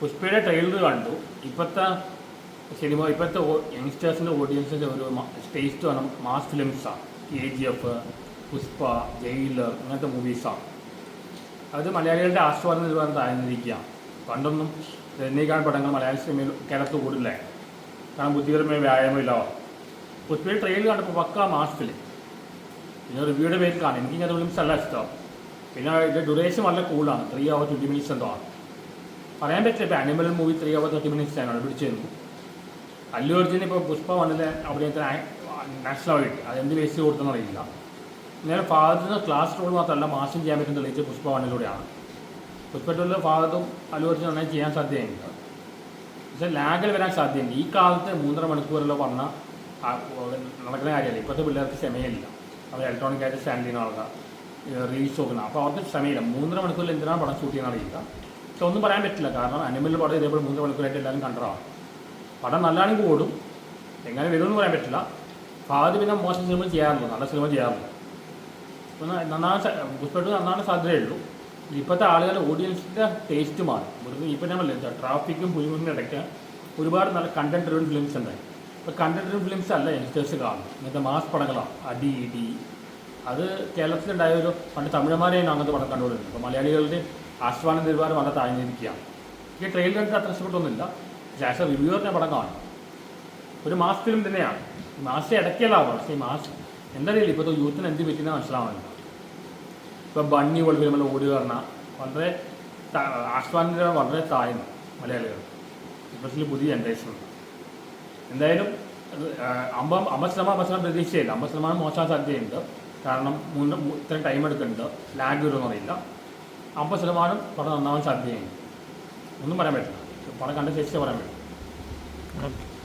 പുഷ്പയുടെ trailer കണ്ടു. ഇപ്പോഴത്തെ cinema ഇപ്പോഴത്തെ യങ്സ്റ്റേഴ്സിന്റെ ഓഡിയൻസിന്റെ ഒരു ടേസ്റ്റ് വേണം mass ഫിലിംസാണ് K G F Pushpa Jailer അങ്ങനത്തെ മൂവീസാണ് അത് മലയാളികളുടെ ആസ്വാദന നിലവാരം താഴ്ന്നിരിക്കുക. പണ്ടൊന്നും രജനീകാന്ത് പടങ്ങൾ മലയാള സിനിമയിൽ കേരളത്തിൽ കൂടില്ല കാരണം ബുദ്ധിപരമായ വ്യായാമമില്ല പുഷ്പയുടെ ട്രെയിലർ കണ്ടപ്പോൾ പക്ക മാസ് ഫിലിം പിന്നെ റിവ്യൂയുടെ പേരിൽ കാണും. എനിക്ക് ഇങ്ങനത്തെ ഫിലിംസ് അല്ല ഇഷ്ടം. പിന്നെ ഇതിന്റെ ഡ്യൂറേഷൻ വളരെ കൂളാണ് ത്രീ അവർ ട്വന്റി മിനിറ്റ്സ് എന്തോ ആണ്. പറയാൻ പറ്റില്ല. ഇപ്പോൾ animal movie three hour thirty minutes ആണ്. പിടിച്ചിരുന്നു. അല്ലു അർജുൻ ഇപ്പോൾ പുഷ്പ വണ്ണിലെ അഭിനയത്തിന് അവാർഡ് അതെന്ത് വേസ്റ്റ് കൊടുത്തെന്ന് അറിയില്ല. നേരെ ഫാദറിന് ക്ലാസ് റോൾ മാത്രമല്ല മാസം ചെയ്യാൻ പറ്റുന്ന തെളിയിച്ച പുഷ്പ വണ്ണിലൂടെയാണ് പുഷ്പ ടൂറിൽ ഫാദറും അല്ലു അർജുൻ നന്നായി ചെയ്യാൻ സാധ്യതയുണ്ട്. പക്ഷേ ലാഗിൽ വരാൻ സാധ്യതയുണ്ട്. ഈ കാലത്ത് മൂന്നര മണിക്കൂറിലോ പറഞ്ഞ നടക്കുന്ന കാര്യമല്ല. ഇപ്പോഴത്തെ പിള്ളേർക്ക് സമയമില്ല അവർ ഇലക്ട്രോണിക് ആയിട്ട് സ്റ്റാൻഡ് ചെയ്യുന്ന ആൾക്കാർ റീൽസ് നോക്കുന്ന അപ്പോൾ അവർക്ക് ക്ഷമയില്ല. മൂന്നര മണിക്കൂറിൽ എന്തിനാണ് പടം ഷൂട്ട് ചെയ്യാൻ അറിയില്ല. പക്ഷെ ഒന്നും പറയാൻ പറ്റില്ല. കാരണം അനിമൽ പടം ഇതേപോലെ മൂന്ന് മണിക്കൂറായിട്ട് എല്ലാവരും കണ്ടതാണ് പടം നല്ലതാണെങ്കിൽ ഓടും എങ്ങനെ വരുമെന്ന് പറയാൻ പറ്റില്ല. ഫാദ് പിന്നെ മോശം സിനിമ ചെയ്യാറുള്ളൂ നല്ല സിനിമ ചെയ്യാറുള്ളൂ നന്നായി നന്നാണ് പുഷ്പട്ട് നന്നാണ് സാധ്യതയുള്ളൂ ഇപ്പോഴത്തെ ആളുകളുടെ ഓഡിയൻസിന്റെ ടേസ്റ്റ് മാറി. വെറുതെ ഇപ്പം ഞാൻ ട്രാഫിക്കും പുലിമുറിന്റെ ഇടയ്ക്ക് ഒരുപാട് നല്ല കണ്ടന്റ് ഡ്രിവൺ ഫിലിംസ് ഉണ്ടായി. ഇപ്പോൾ കണ്ടന്റ് ഡ്രിവൺ ഫിലിംസ് അല്ല യങ്സ്റ്റേഴ്സ് കാണും ഇങ്ങനത്തെ മാസ് പടങ്ങളാണ്. അടി ഇടി. അത് കേരളത്തിലുണ്ടായ ഒരു പണ്ട് തമിഴന്മാരെയാണ് അങ്ങനത്തെ പടം കണ്ടുകൊണ്ടിരുന്നത്. അപ്പോൾ മലയാളികളുടെ ആസ്വാദന നിലവാരം വളരെ താഴ്ന്നിരിക്കുകയാണ് ഈ ട്രെയിലർ കണ്ടിട്ട് അത്ര ഇഷ്ടപ്പെട്ടൊന്നുമില്ല. പക്ഷേ ആസ് എ പടം കാണും. ഒരു മാസ് ഫിലിം തന്നെയാണ്. മാസ് ഇടയ്ക്കലാവും പക്ഷേ ഈ മാസ് എന്തറിയില്ല. ഇപ്പോഴത്തെ യൂത്തിന് എന്ത് പറ്റിയെന്ന് മനസ്സിലാവുന്നില്ല ഇപ്പോൾ ബണ്ണി പോലെ ഫിലിമിൽ ഓടി വരണ വളരെ ആശ്വാന നിലവാരം വളരെ താഴ്ന്നു മലയാളികൾ. എസ്പെഷ്യലി പുതിയ ജനറേഷൻ എന്തായാലും അമ്പ അമ്പത് ശതമാനം അമ്പത് ശതമാനം പ്രതീക്ഷയില്ല. അമ്പത് ശതമാനം മോശം സാധ്യതയുണ്ട്. കാരണം മൂന്ന് ഇത്രയും ടൈം എടുക്കുന്നുണ്ട്. ലാഗ് വരുമെന്ന് അറിയില്ല. അമ്പത് ശതമാനം പടം നന്നാവാൻ സാധ്യതയുണ്ട്. ഒന്നും പറയാൻ പറ്റില്ല. പടം കണ്ട ശേഷിച്ചേ പറയാൻ പറ്റും.